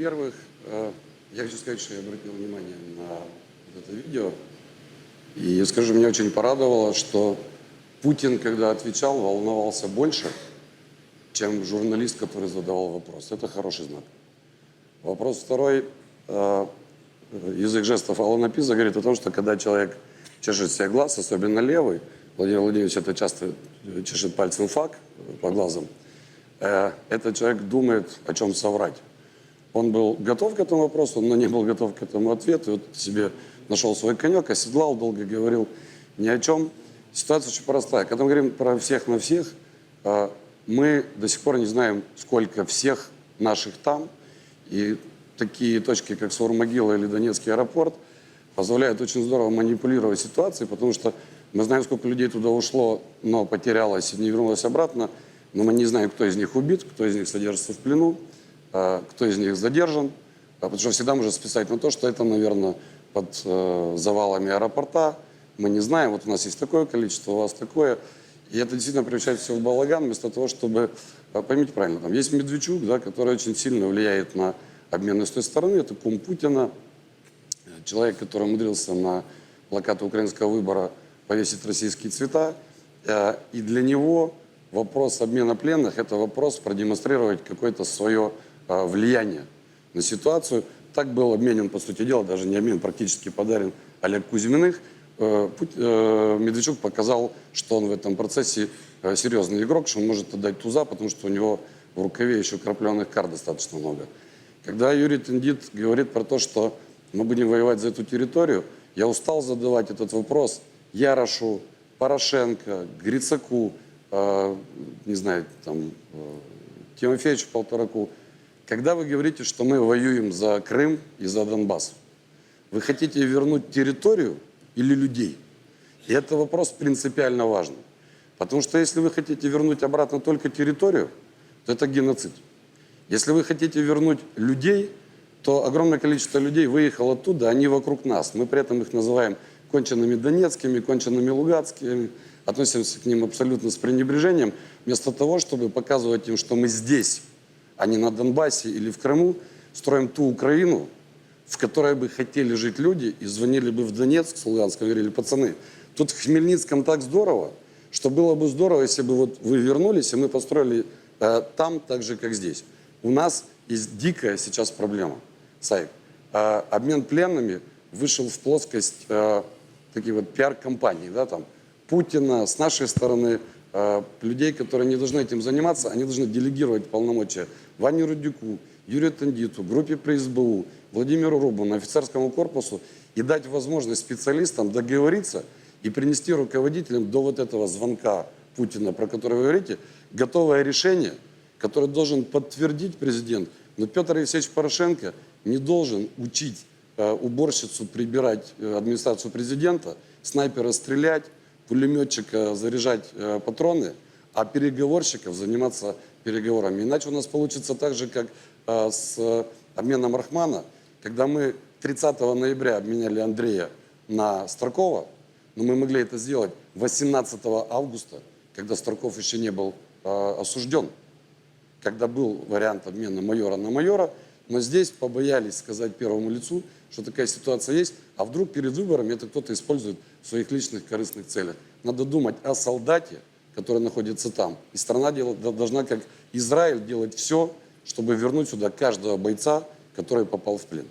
Во-первых, э, я хочу сказать, что я обратил внимание на это видео. И скажу, меня очень порадовало, что Путин, когда отвечал, волновался больше, чем журналист, который задавал вопрос. Это хороший знак. Вопрос второй. Э, Язык жестов Алана Пиза говорит о том, что когда человек чешет себе глаз, особенно левый, Владимир Владимирович это часто чешет пальцем фак по глазам, э, этот человек думает, о чем соврать. Он был готов к этому вопросу, но не был готов к этому ответу. И вот себе нашел свой конек, оседлал, долго говорил ни о чем. Ситуация очень простая. Когда мы говорим про всех на всех, э, мы до сих пор не знаем, сколько всех наших там. И такие точки, как Саур-Могила или Донецкий аэропорт, позволяют очень здорово манипулировать ситуацией, потому что мы знаем, сколько людей туда ушло, но потерялось и не вернулось обратно. Но мы не знаем, кто из них убит, кто из них содержится в плену, кто из них задержан. А Потому что всегда можно списать на то, что это, наверное, под э, завалами аэропорта. Мы не знаем, вот у нас есть такое количество, у вас такое. И это действительно превращает все в балаган, вместо того, чтобы... э, Поймите правильно, там есть Медведчук, да, который очень сильно влияет на обмены с той стороны. Это кум Путина, человек, который умудрился на плакаты украинского выбора повесить российские цвета. Э, И для него вопрос обмена пленных – это вопрос продемонстрировать какое-то свое влияние на ситуацию. Так был обменен, по сути дела, даже не обмен, практически подарен Олег Кузьминых. Э, э, Медведчук показал, что он в этом процессе э, серьезный игрок, что он может отдать туза, потому что у него в рукаве еще крапленых карт достаточно много. Когда Юрий Тендит говорит про то, что мы будем воевать за эту территорию, я устал задавать этот вопрос Ярошу, Порошенко, Грицаку, э, не знаю, там, э, Тимофеевичу Полтораку. Когда вы говорите, что мы воюем за Крым и за Донбасс, вы хотите вернуть территорию или людей? И это вопрос принципиально важный. Потому что если вы хотите вернуть обратно только территорию, то это геноцид. Если вы хотите вернуть людей, то огромное количество людей выехало оттуда, они вокруг нас. Мы при этом их называем конченными донецкими, конченными луганскими, относимся к ним абсолютно с пренебрежением, вместо того, чтобы показывать им, что мы здесь, а не на Донбассе или в Крыму, строим ту Украину, в которой бы хотели жить люди и звонили бы в Донецк с Луганска, говорили, пацаны, тут в Хмельницком так здорово, что было бы здорово, если бы вот вы вернулись, и мы построили э, там так же, как здесь. У нас есть дикая сейчас проблема, Сайк. Э, обмен пленными вышел в плоскость э, таких вот пиар-компаний, да, там, Путина, с нашей стороны, людей, которые не должны этим заниматься, они должны делегировать полномочия Ване Рудюку, Юрию Тандиту, группе при СБУ, Владимиру Рубану, офицерскому корпусу и дать возможность специалистам договориться и принести руководителям до вот этого звонка Путина, про который вы говорите, готовое решение, которое должен подтвердить президент. Но Петр Алексеевич Порошенко не должен учить э, уборщицу прибирать э, администрацию президента, снайпера стрелять, пулеметчика заряжать э, патроны, а переговорщиков заниматься переговорами. Иначе у нас получится так же, как э, с обменом Рахмана, когда мы 30 ноября обменяли Андрея на Старкова, но мы могли это сделать 18 августа, когда Старков еще не был э, осужден когда был вариант обмена майора на майора, но здесь побоялись сказать первому лицу, что такая ситуация есть, а вдруг перед выборами это кто-то использует в своих личных корыстных целях. Надо думать о солдате, который находится там. И страна должна, как Израиль, делать все, чтобы вернуть сюда каждого бойца, который попал в плен.